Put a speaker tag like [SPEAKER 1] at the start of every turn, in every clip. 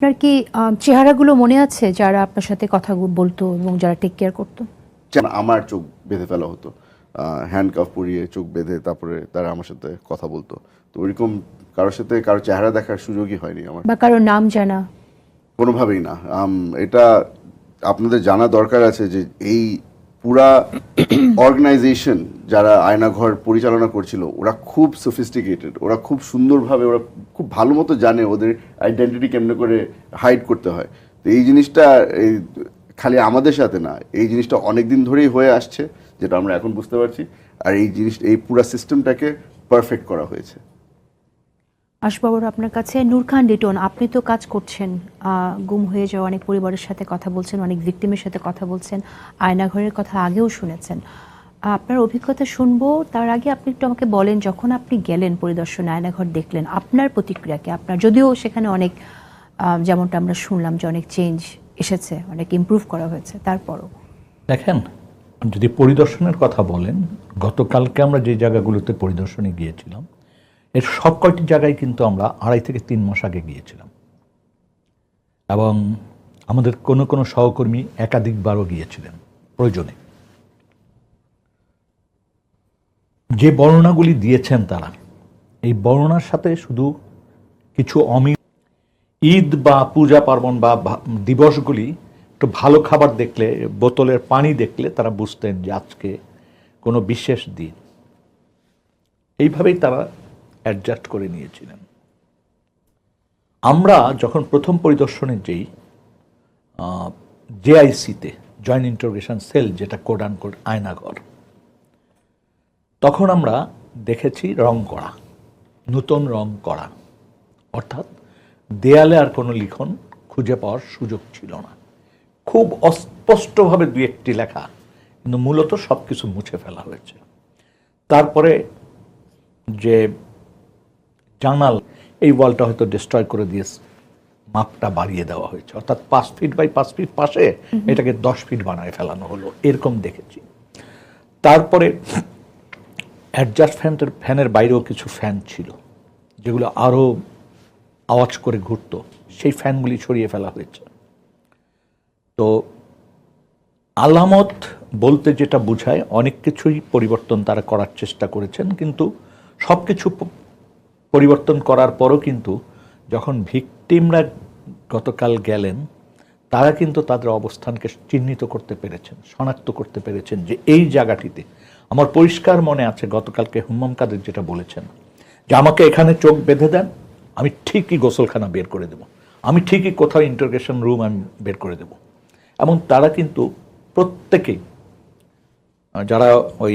[SPEAKER 1] আপনার কি চেহারাগুলো মনে আছে যারা আপনার সাথে কথা বলতো এবং যারা টেক কেয়ার করতো?
[SPEAKER 2] আমার চোখ বেঁধে ফেলা হতো। হ্যান্ডকাফ পরিয়ে চোখ বেঁধে তারপরে তারা আমার সাথে কথা বলতো। তো ওইরকম কারোর সাথে কারও চেহারা দেখার সুযোগই হয়নি আমার।
[SPEAKER 1] বা কারও নাম জানা?
[SPEAKER 2] কোনোভাবেই না। এটা আপনাদের জানা দরকার আছে যে এই পুরা অর্গানাইজেশন যারা আয়নাঘর পরিচালনা করছিল, ওরা খুব সফিস্টিকেটেড ওরা খুব সুন্দরভাবে, ওরা খুব ভালো মতো জানে ওদের আইডেন্টিটি কেমনে করে হাইড করতে হয়। তো এই জিনিসটা, এই খালি আমাদের সাথে না, এই জিনিসটা অনেক দিন ধরেই হয়ে আসছে, যেটা আমরা এখন বুঝতে পারছি। আর এই জিনিস, এই পুরা সিস্টেমটাকে পারফেক্ট করা হয়েছে।
[SPEAKER 1] আশবাবুর, আপনার কাছে নূর খান লিটন, আপনি তো কাজ করছেন গুম হয়ে যাওয়া অনেক পরিবারের সাথে কথা বলছেন, অনেক ভিকটিমের সাথে কথা বলছেন, আয়নাঘরের কথা আগেও শুনেছেন। আপনার অভিজ্ঞতা শুনব, তার আগে আপনি একটু আমাকে বলেন, যখন আপনি গেলেন পরিদর্শনে আয়নাঘর দেখলেন, আপনার প্রতিক্রিয়া কি আপনার, যদিও সেখানে অনেক যেমনটা আমরা শুনলাম যে অনেক চেঞ্জ এসেছে, অনেক ইমপ্রুভ করা হয়েছে, তারপরও?
[SPEAKER 3] দেখেন, যদি পরিদর্শনের কথা বলেন, গতকালকে আমরা যে জায়গাগুলোতে পরিদর্শনে গিয়েছিলাম, এর সব কয়টি জায়গায় কিন্তু আমরা আড়াই থেকে তিন মাস আগে গিয়েছিলাম। এবং আমাদের কোনো কোনো সহকর্মী একাধিকবারও গিয়েছিলেন, প্রয়োজনে। যে বর্ণনাগুলি দিয়েছেন তারা, এই বর্ণনার সাথে শুধু কিছু অমি, ঈদ বা পূজা পার্বণ বা দিবসগুলি একটু ভালো খাবার দেখলে, বোতলের পানি দেখলে তারা বুঝতেন যে আজকে কোনো বিশেষ দিন। এইভাবেই তারা অ্যাডজাস্ট করে নিয়েছিলেন। আমরা যখন প্রথম পরিদর্শনে যেই জেআইসিতে জয়েন্ট ইন্টারোগেশন সেল যেটা কোড আয়নাঘর তখন আমরা দেখেছি রং করা নূতন রং করা। অর্থাৎ দেয়ালে আর কোনো লিখন খুঁজে পাওয়ার সুযোগ ছিল না। খুব অস্পষ্টভাবে দু একটি লেখা কিন্তু মূলত সব কিছু মুছে ফেলা হয়েছে। তারপরে যে জানাল এই ওয়ালটা হয়তো ডিস্ট্রয় করে দিয়ে মাপটা বাড়িয়ে দেওয়া হয়েছে। অর্থাৎ পাঁচ ফিট বাই পাঁচ ফিট পাশে এটাকে দশ ফিট বানায় ফেলানো হলো এরকম দেখেছি। তারপরে অ্যাডজাস্ট ফ্যানটার ফ্যানের বাইরেও কিছু ফ্যান ছিল, যেগুলো আরও আওয়াজ করে ঘুরত, সেই ফ্যানগুলি ছড়িয়ে ফেলা হয়েছে। তো আলামত বলতে যেটা বোঝায়, অনেক কিছুই পরিবর্তন তারা করার চেষ্টা করেছেন, কিন্তু সব কিছু পরিবর্তন করার পরও কিন্তু যখন ভিকটিমরা গতকাল গেলেন, তারা কিন্তু তাদের অবস্থানকে চিহ্নিত করতে পেরেছেন, শনাক্ত করতে পেরেছেন যে এই জায়গাটিতে আমার পরিষ্কার মনে আছে গতকালকে হুম্মাম কাদের যেটা বলেছেন যে আমাকে এখানে চোখ বেঁধে দেন, আমি ঠিকই গোসলখানা বের করে দেব। আমি ঠিকই কোথাও ইন্টারগেশন রুম আমি বের করে দেব। এবং তারা কিন্তু প্রত্যেকেই যারা ওই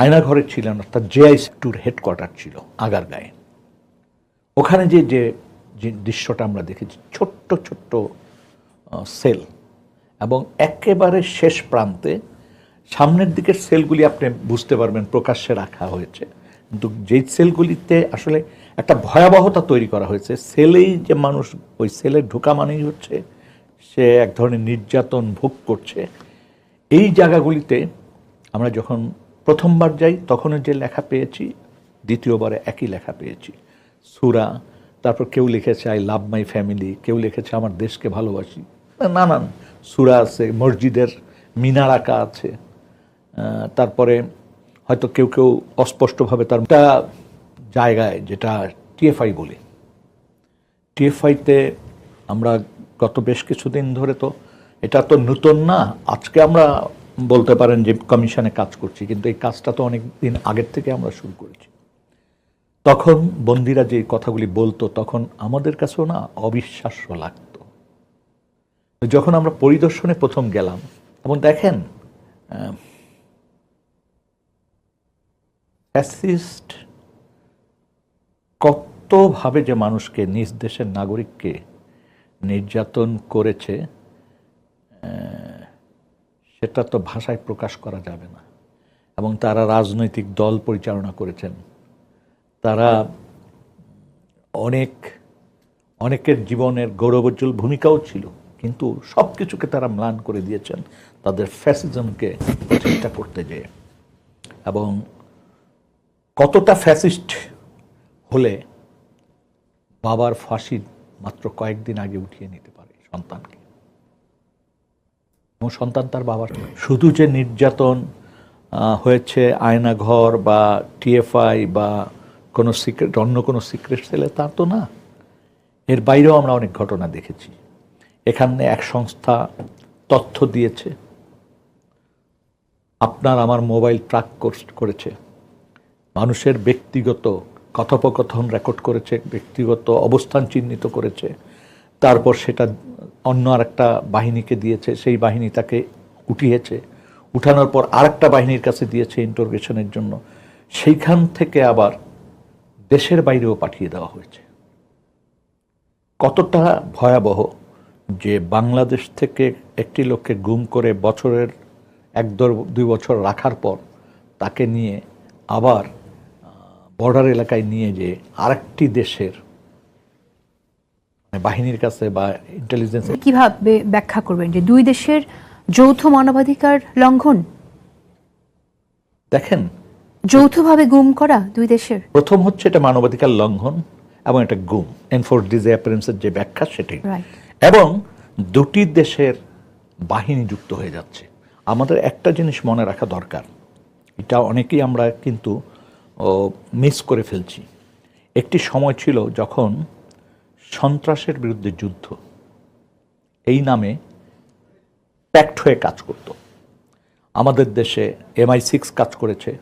[SPEAKER 3] আয়নাঘরে ছিলেন, অর্থাৎ জেআই টুর হেডকোয়ার্টার ছিল, আগারগাঁয়ে। ওখানে যে যে যে দৃশ্যটা আমরা দেখেছি, ছোট্ট ছোট্ট সেল এবং একেবারে শেষ প্রান্তে সামনের দিকের সেলগুলি আপনি বুঝতে পারবেন প্রকাশ্যে রাখা হয়েছে। কিন্তু যেই সেলগুলিতে আসলে একটা ভয়াবহতা তৈরি করা হয়েছে, সেলেই যে মানুষ, ওই সেলে ঢোকা মানেই হচ্ছে সে এক ধরনের নির্যাতন ভোগ করছে। এই জায়গাগুলিতে আমরা যখন প্রথমবার যাই, তখনও যে লেখা পেয়েছি, দ্বিতীয়বারে একই লেখা পেয়েছি। সুরা, তারপর কেউ লিখেছে, আই লাভ মাই ফ্যামিলি কেউ লিখেছে, আমার দেশকে ভালোবাসি নানান। সুরা আছে, মসজিদের মিনার আঁকা আছে। তারপরে হয়তো কেউ কেউ অস্পষ্টভাবে তার একটা জায়গায় যেটা টিএফআই বলি। টিএফআইতে আমরা গত বেশ কিছুদিন ধরে তো এটা তো নতুন না, আজকে আমরা বলতে পারেন যে কমিশনে কাজ করছি, কিন্তু এই কাজটা তো অনেক দিন আগের থেকে আমরা শুরু করেছি। তখন বন্দিরা যে কথাগুলি বলতো, তখন আমাদের কাছেও না অবিশ্বাস্য লাগতো। যখন আমরা পরিদর্শনে প্রথম গেলাম, এবং দেখেন ফ্যাসিস্ট কতভাবে যে মানুষকে, নিজ দেশের নাগরিককে নির্যাতন করেছে সেটা তো ভাষায় প্রকাশ করা যাবে না। এবং তারা রাজনৈতিক দল পরিচালনা করেছেন। তারা অনেক, অনেকের জীবনের গৌরবোজ্জ্বল ভূমিকাও ছিল, কিন্তু সব কিছুকে তারা ম্লান করে দিয়েছেন তাদের ফ্যাসিজমকে চেষ্টা করতে যেয়ে। এবং কতটা ফ্যাসিস্ট হলে বাবার ফাঁসির মাত্র কয়েকদিন আগে উঠিয়ে নিতে পারে সন্তানকে? এবং সন্তান তার বাবার শুধু যে নির্যাতন হয়েছে আয়নাঘর বা টিএফআই বা কোনো সিক্রেট, অন্য কোনো সিক্রেট সেলে তা তো না। এর বাইরেও আমরা অনেক ঘটনা দেখেছি। এখানে এক সংস্থা তথ্য দিয়েছে। আপনার আমার মোবাইল ট্র্যাক করেছে। মানুষের ব্যক্তিগত কথোপকথন রেকর্ড করেছে, ব্যক্তিগত অবস্থান চিহ্নিত করেছে। তারপর সেটা অন্য আরেকটা বাহিনীকে দিয়েছে, সেই বাহিনী তাকে উঠিয়েছে। উঠানোর পর আরেকটা বাহিনীর কাছে দিয়েছে ইন্টারোগেশনের জন্য। সেইখান থেকে আবার দেশের বাইরেও পাঠিয়ে দেওয়া হয়েছে। কতটা ভয়াবহ যে বাংলাদেশ থেকে একটি লোককে গুম করে বছরের এক দুই বছর রাখার পর তাকে নিয়ে আবার বর্ডার এলাকায় নিয়ে যে আরেকটি দেশের মানে বাহিনীর কাছে বা ইন্টেলিজেন্স
[SPEAKER 1] কীভাবে ব্যাখ্যা করবেন যে দুই দেশের যৌথ মানবাধিকার লঙ্ঘন?
[SPEAKER 3] দেখেন।
[SPEAKER 1] যৌথভাবে গুম করা দুই দেশের?
[SPEAKER 3] প্রথম হচ্ছে এটা মানবাধিকার লঙ্ঘন এবং এটা গুম এনফোর্স ডিসঅ্যাপারেন্সের যে ব্যাখ্যা
[SPEAKER 1] Right.
[SPEAKER 3] এবং দুটি দেশের বাহিনী যুক্ত হয়ে যাচ্ছে। আমাদের একটা জিনিস মনে রাখা দরকার। এটা অনেকেই আমরা কিন্তু মিস করে ফেলছি। একটি সময় ছিল যখন সন্ত্রাসের বিরুদ্ধে যুদ্ধ। এই নামে প্যাক্ট হয়ে কাজ করত। আমাদের দেশে এমআই সিক্স কাজ করেছে।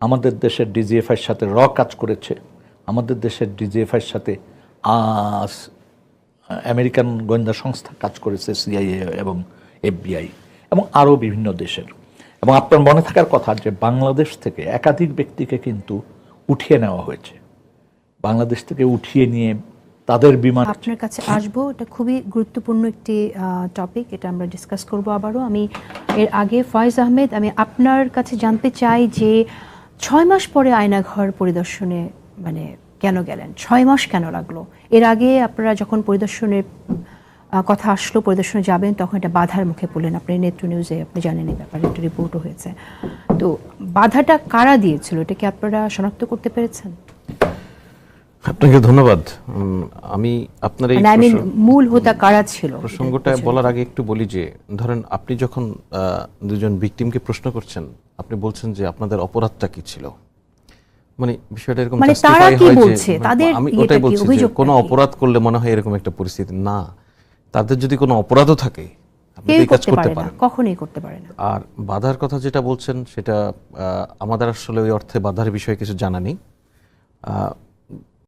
[SPEAKER 3] আমাদের দেশের ডিজিএফআইয়ের সাথে র কাজ করেছে। আমাদের দেশের ডিজিএফআইয়ের সাথে আস, আমেরিকান গোয়েন্দা সংস্থা কাজ করেছে সিআইএ এবং এফবিআই এবং আরও বিভিন্ন দেশের। এবং আপনার মনে থাকার কথা যে বাংলাদেশ থেকে একাধিক ব্যক্তিকে কিন্তু উঠিয়ে নেওয়া হয়েছে। বাংলাদেশ থেকে উঠিয়ে নিয়ে তাদের বিমান
[SPEAKER 1] আপনার কাছে আসব, এটা খুবই গুরুত্বপূর্ণ একটি টপিক এটা আমরা ডিসকাস করব আবারও। আমি এর আগে ফয়েজ আহমেদ, আমি আপনার কাছে জানতে চাই যে ছয় মাস পরে আয়নাঘর পরিদর্শনে মানে কেন গেলেন? ছয় মাস কেন লাগল? এর আগে আপনারা যখন পরিদর্শনের কথা আসলো পরিদর্শনে যাবেন তখন এটা বাধার মুখে পড়লেন আপনি। নেত্র নিউজে আপনি জানেন এই ব্যাপারে একটা রিপোর্টও হয়েছে। তো বাধাটা কারা দিয়েছিল? এটা কি আপনারা শনাক্ত করতে পেরেছেন?
[SPEAKER 4] আপনাকে ধন্যবাদ। আমি আপনার এই
[SPEAKER 1] মানে মিন মূল হোতা কারা ছিল?
[SPEAKER 4] প্রসঙ্গটা বলার আগে একটু বলি যে ধরেন আপনি যখন দুজন ভিকটিমকে প্রশ্ন করছেন আপনি বলছেন যে আপনাদের অপরাধটা কি ছিল? মানে বিষয়টা এরকম
[SPEAKER 1] মানে তারা কি
[SPEAKER 4] হয়
[SPEAKER 1] বলছে? তাদের
[SPEAKER 4] আমি ওটাই বলছি কোনো অপরাধ করলে মনে হয় এরকম একটা পরিস্থিতি। না তাদের যদি কোনো অপরাধও থাকে কাজ
[SPEAKER 1] করতে পারে
[SPEAKER 4] পারেন।
[SPEAKER 1] কখনোই করতে পারে না।
[SPEAKER 4] আর বাধার কথা যেটা বলছেন সেটা আমাদের আসলে ওই অর্থে বাধার বিষয়ে কিছু জানা নেই।